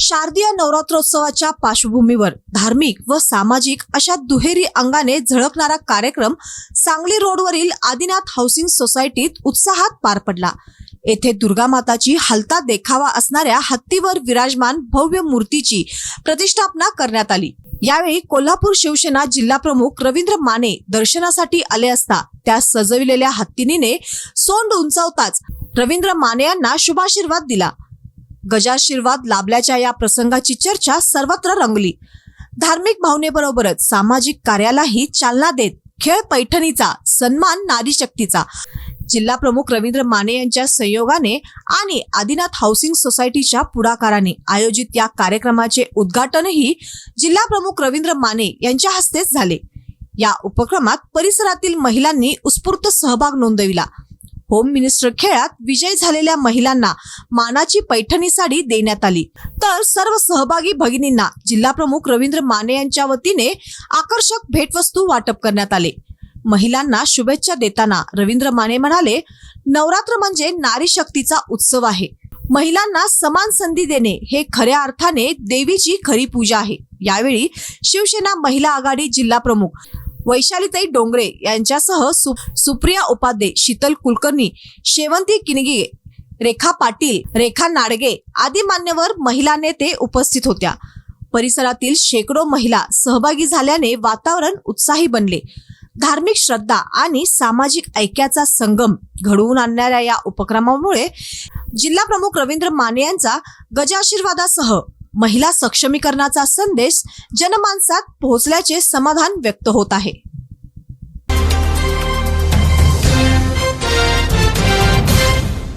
शारदीय नवरात्रोत्सवाच्या पार्श्वभूमीवर धार्मिक व सामाजिक अशा दुहेरी अंगाने झळकणारा कार्यक्रम सांगली रोडवरील आदिनाथ हाऊसिंग सोसायटीत उत्साहात पार पडला. येथे दुर्गा माताची हलता देखावा असणाऱ्या हत्तीवर विराजमान भव्य मूर्तीची प्रतिष्ठापना करण्यात आली. यावेळी कोल्हापूर शिवसेना जिल्हाप्रमुख रवींद्र माने दर्शनासाठी आले असता त्या सजविलेल्या हत्तीनीने सोंड उंचावताच रवींद्र माने यांना शुभाशीर्वाद दिला. गजाशीर्वाद लाभल्याच्या या प्रसंगाची चर्चा सर्वत्र रंगली. धार्मिक भावनेबरोबरच सामाजिक कार्यालाही चालना देत खेळ पैठणीचा सन्मान नारी शक्तीचा. जिल्हा प्रमुख रवींद्र माने यांच्या संयोगाने आणि आदिनाथ हाऊसिंग सोसायटीच्या पुढाकाराने आयोजित या कार्यक्रमाचे उद्घाटनही जिल्हा प्रमुख रवींद्र माने यांच्या हस्तेच झाले. या उपक्रमात परिसरातील महिलांनी उत्स्फूर्त सहभाग नोंदविला. होम मिनिस्टर खेळात विजयी झालेल्या महिलांना मानाची पैठणी साडी देण्यात आली. तर सर्व सहभागी भगिनींना जिल्हा प्रमुख रवींद्र माने यांच्या वतीने आकर्षक भेटवस्तू वाटप करण्यात आले. महिलांना शुभेच्छा देताना रवींद्र माने म्हणाले नवरात्र म्हणजे नारी शक्तीचा उत्सव आहे. महिलांना समान संधी देणे हे खऱ्या अर्थाने देवीची खरी पूजा आहे. यावेळी शिवसेना महिला आघाडी जिल्हा प्रमुख वैशालीताई डोंगरे यांच्यासह सु- सुप्रिया उपाध्ये शीतल कुलकर्णी शेवंती किनगी रेखा पाटील रेखा नाडगे आदी मान्यवर महिला नेते उपस्थित होत्या. परिसरातील शेकडो महिला सहभागी झाल्याने वातावरण उत्साही बनले. धार्मिक श्रद्धा आणि सामाजिक ऐक्याचा संगम घडवून आणणाऱ्या या उपक्रमामुळे जिल्हा प्रमुख रवींद्र माने यांचा गजाशीर्वादासह महिला सक्षमीकरणाचा संदेश जनमानसात पोहोचल्याचे समाधान व्यक्त होत आहे.